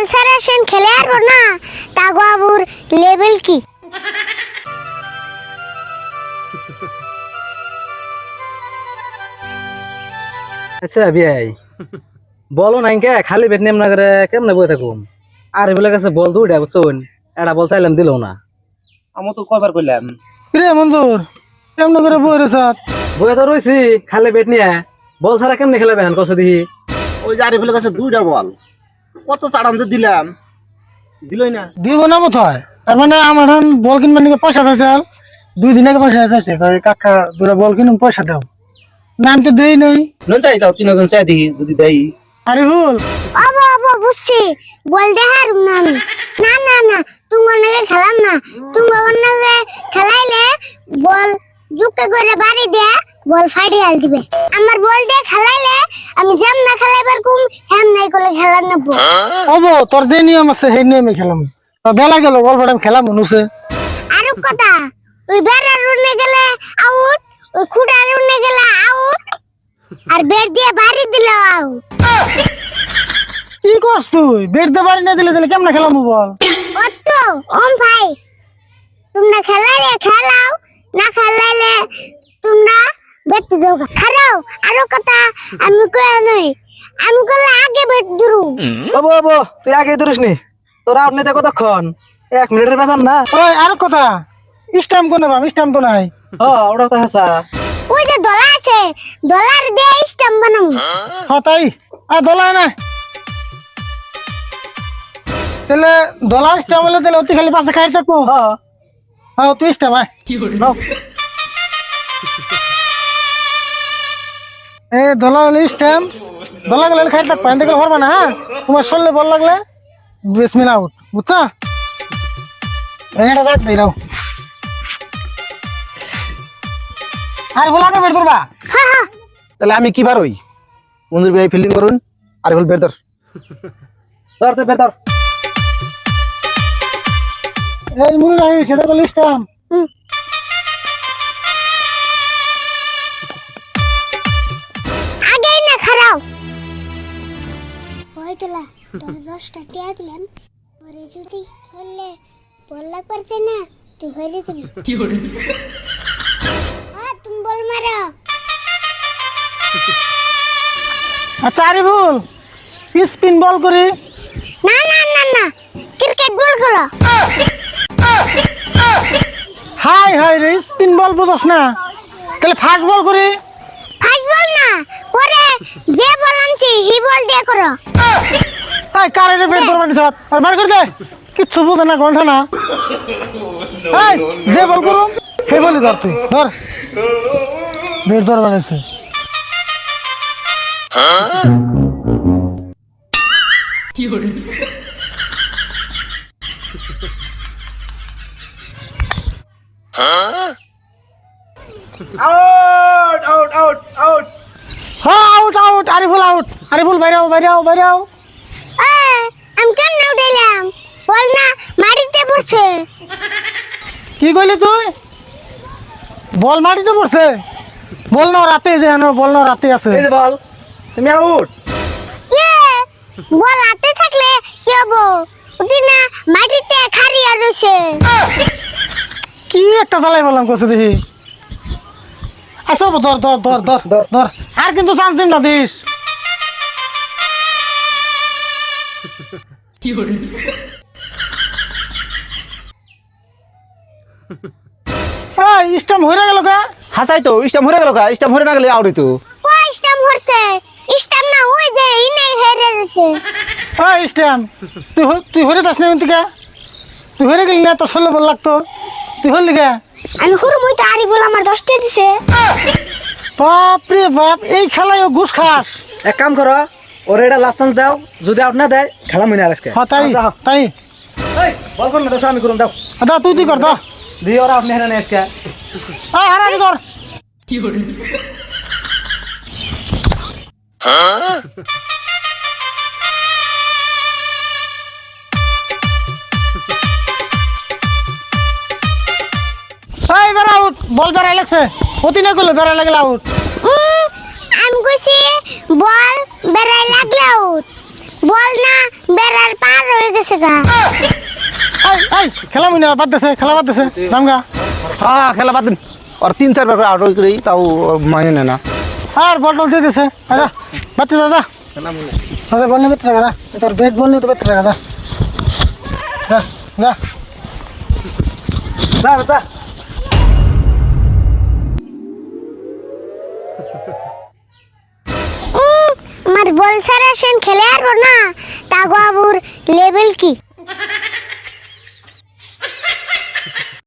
বল সারা সেন খেলে আর না। তাগো আবুর লেভেল কি? আচ্ছা বিয়াই বলো নাই কে খালি নেম না করে কেমনে বই থাকুম? আর এগুলো কাছে বল দুইটা বুঝছুন একটা বল চাইলাম দিল না। আমি তো কয়বার করলাম রে মঞ্জুর কেমন করে বই রে সাত বই তো রয়েছি খালি পেট নিয়ে। বল ছাড়া কেমনে খেলাবে হান কষে দিহি ওই যে আরিফুলের কাছে দুইটা বল। কত চাড়াম যে দিলাম? দিলই না। দিব না বোধহয় তার মানে আমার বল কিনবার নাকি পয়সা আর দুই দিন আগে পয়সা কয় কাকা দুটা বল কিনুন পয়সা দাও। না আমি তো দেই নাই। নন চাই দাও তিনজন চাই দিই যদি দেই। আরে ভুল অবো অবো বুঝছি। বল দেহার না আমি না না না তুমি নাকি খেলাম না। তুমি খেলাইলে বল জুকে করে বাড়ি দিয়ে বল ফাটিয়াল দিবে। আমার বল দিয়ে খেলাইলে আমি যেম না খেলাইবার কুম হেম নাই করে খেলার নেব হব তোর যে নিয়ম আছে সেই নিয়মে খেলাম। তো বেলা গেল বল বড় খেলাম মনুছে আরও কথা ওই বেড়ার রুনে গেলে আউট ওই খুঁড়ার রুনে গেলে আউট আর বের দিয়ে বাড়ি দিলে আউট কি করছ তুই? বেট দে বাড়ি না দিলে তাহলে কেমন খেলাম বল? অতো ওম ভাই তোমরা খেলাইলে খেলাও না খেলাইলে তোমরা দাও খারাও আরও কথা আমি কই নই। আমি কইলে আগে বেট দুরু বাবু বাবু তুই আগে ধরিস নি তোর আউট নিতে কতক্ষণ এক মিনিটের ব্যাপার না। ওই আর কথা। স্ট্যাম্প কোনে তো নাই। হ ওটা তো হাসা ওই যে ডলার আছে ডলার দিয়ে স্ট্যাম্প বানাও হ্যাঁ তাই? আর দলা না। তাহলে ডলার স্ট্যাম্প হলে তাহলে অতি খালি পাশে খাই থাকব। হ হ্যাঁ তুই স্ট্যাম্প আয়। নাও। এ ডলার হলে স্ট্যাম্প। ডলার গেলে খাই থাকব এতে গেলে হরবা না হ্যাঁ? তোমার শরীরে বল লাগলে মিনিট আউট বুঝছ? এটা রাখ দিই রাও। আর বল আগে বের করবা। হ্যাঁ হ্যাঁ। তাহলে আমি কি বার হই? মঞ্জুর ভাই ফিল্ডিং করুন আরিফুল বের ধর। ধর তুই বের ধর। এই মুড়ি নাই সেটা তো স্ট্যাম্প। ওই তোলা তোর দশটা টিয়া দিলাম। পরে যদি চললে বললা না তুই হয়ে যাবি হ্যাঁ, তুমি বল মারো। আচ্ছা আরে ভুল স্পিন বল করি। না না না না ক্রিকেট বলগুলো হাই হাই রে স্পিন বল বুঝস না। তাহলে ফাস্ট বল করি। ফাস্ট বল না পরে যে বল আনছি হি বল দিয়ে করো। এই কারেন্টে বের করবা দিছ আর বার করে দে কিচ্ছু বুঝে না গন্ঠা না। এই যে বল করুম হে বলি ধর তুই ধর। বের ধর বানাইছে আউট আউট আউট আউট হ্যাঁ out out Ariful out Ariful বাইরে আও বাইরে আও বাইরে আমি কেন উঠাইলাম বল না মাটিতে পড়ছে। কি কইলি তুই? বল মাটিতে পড়ছে। বল না রাতে যে হেন বল না রাতে আছে। এই যে বল তুমি আউট ইয়ে বল হাতে থাকলে কি হব? ওদি না মাটিতে খারিয়া রয়েছে কি একটা চালাই বললাম কছে দেখি। আচ্ছা ধর ধর ধর ধর ধর। আর কিন্তু চান্স দিন না দিস। এই স্টাম্প হয়ে গেল কা? হাসাই তো স্টাম হরে গেল কা? স্টাম হরে না গেলে আউট হইতো। কই স্টাম স্টাম না ওই যে ইনে হেরে তুই হ- তুই হরে যাস না কে? তুই হরে গেলি না তোর বল লাগতো। তুই হলি কে? আমি হুরু মই তো আমার দশটা দিছে। বাপ রে বাপ এই খেলায় ও ঘুষ খাস। এক কাম করো ওর এটা লাস্ট চান্স দাও যদি আউট না দেয় খেলা মনে আর আজকে। হ্যাঁ তাই আচ্ছা, হ্যাঁ। তাই। এই, বল করুন না দোষ আমি করুন দাও দা তুই তুই কর দা দিয়ে ওরা আপনি হেরে নেই আজকে। এই হারানি কর। এই বল বেড়াই লাগছে। অতি না করলে বেড়াই লাগলে আউট আমি কইছি বল বেড়াই লাগলে আউট বল না বেড়ার পার হয়ে গেছে গা। এই এই খেলা মুই না বাদ দেছে খেলা বাদ দেছে। দামগা হ্যাঁ খেলা বাদ দিন। আর তিন চারবার করে আউট করি তাও মানে নেয় না। আর বল টল দিয়ে দিছে। আচ্ছা বাচ্চা দাদা খেলা মনে দাদা বল নিয়ে বেঁচে থাকা তোর বেট বল নিয়ে তো বেঁচে থাকা যা যা। যা যা। উম, আমার বলসার আসেন সেন খেলে আর না? তাগো আবুর লেভেল কি?